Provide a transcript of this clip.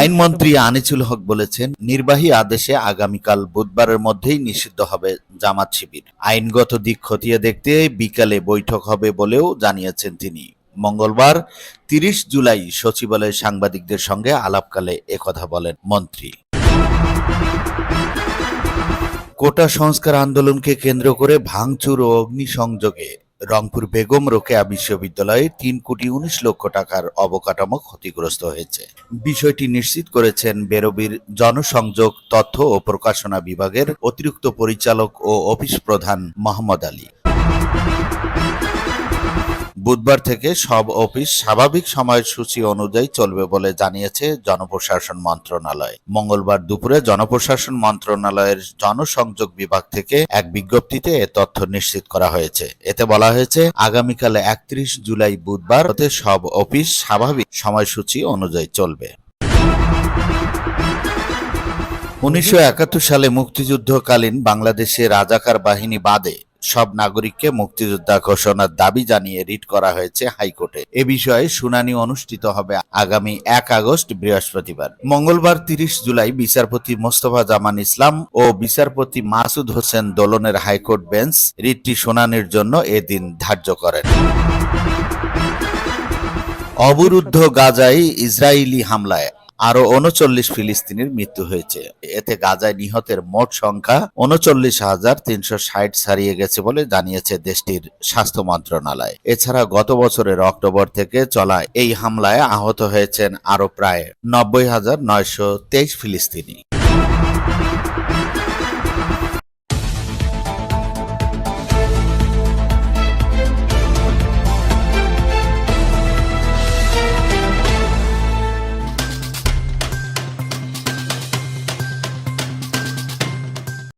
আইনমন্ত্রী আনিসুল হক বলেছেন, নির্বাহী আদেশে আগামীকাল বুধবারের মধ্যেই নিষিদ্ধ হবে জামাত শিবির। আইনগত দিক খতিয়ে দেখতে বিকালে বৈঠক হবে বলেও জানিয়েছেন তিনি। মঙ্গলবার, তিরিশ জুলাই সচিবালয়ে সাংবাদিকদের সঙ্গে আলাপকালে একথা বলেন মন্ত্রী। কোটা সংস্কার আন্দোলনকে কেন্দ্র করে ভাঙচুর ও অগ্নিসংযোগে রংপুর বেগম রোকেয়া বিশ্ববিদ্যালয়ে তিন কোটি উনিশ লক্ষ টাকার অবকাঠামো ক্ষতিগ্রস্ত হয়েছে। বিষয়টি নিশ্চিত করেছেন বেরবির জনসংযোগ, তথ্য ও প্রকাশনা বিভাগের অতিরিক্ত পরিচালক ও অফিস প্রধান মোহাম্মদ আলী। বুধবার থেকে সব অফিস স্বাভাবিক সময়সূচি অনুযায়ী চলবে বলে জানিয়েছে জনপ্রশাসন মন্ত্রণালয়। মঙ্গলবার দুপুরে জনপ্রশাসন মন্ত্রণালয়ের জনসংযোগ বিভাগ থেকে এক বিজ্ঞপ্তিতে এ তথ্য নিশ্চিত করা হয়েছে। এতে বলা হয়েছে, আগামীকাল একত্রিশ জুলাই বুধবার হতে সব অফিস স্বাভাবিক সময়সূচি অনুযায়ী চলবে। উনিশশো একাত্তর সালে মুক্তিযুদ্ধকালীন বাংলাদেশে রাজাকার বাহিনী বাদে সব নাগরিককে মুক্তিযোদ্ধা ঘোষণার দাবি জানিয়ে রিট করা হয়েছে হাইকোর্টে। এ বিষয়ে শুনানি অনুষ্ঠিত হবে আগামী এক আগস্ট, বৃহস্পতিবার। মঙ্গলবার তিরিশ জুলাই বিচারপতি মোস্তফা জামান ইসলাম ও বিচারপতি মাসুদ হোসেন দোলনের হাইকোর্ট বেঞ্চ রিটটি শুনানির জন্য এদিন ধার্য করেন। অবরুদ্ধ গাজায় ইসরায়েলি হামলায় আরও উনচল্লিশ ফিলিস্তিনির মৃত্যু হয়েছে। এতে গাজায় নিহতের মোট সংখ্যা উনচল্লিশ হাজার তিনশো ষাট ছাড়িয়ে গেছে বলে জানিয়েছে দেশটির স্বাস্থ্য মন্ত্রণালয়। এছাড়া গত বছরের অক্টোবর থেকে চলা এই হামলায় আহত হয়েছেন আরও প্রায় নব্বই হাজার নয়শো তেইশ ফিলিস্তিনি।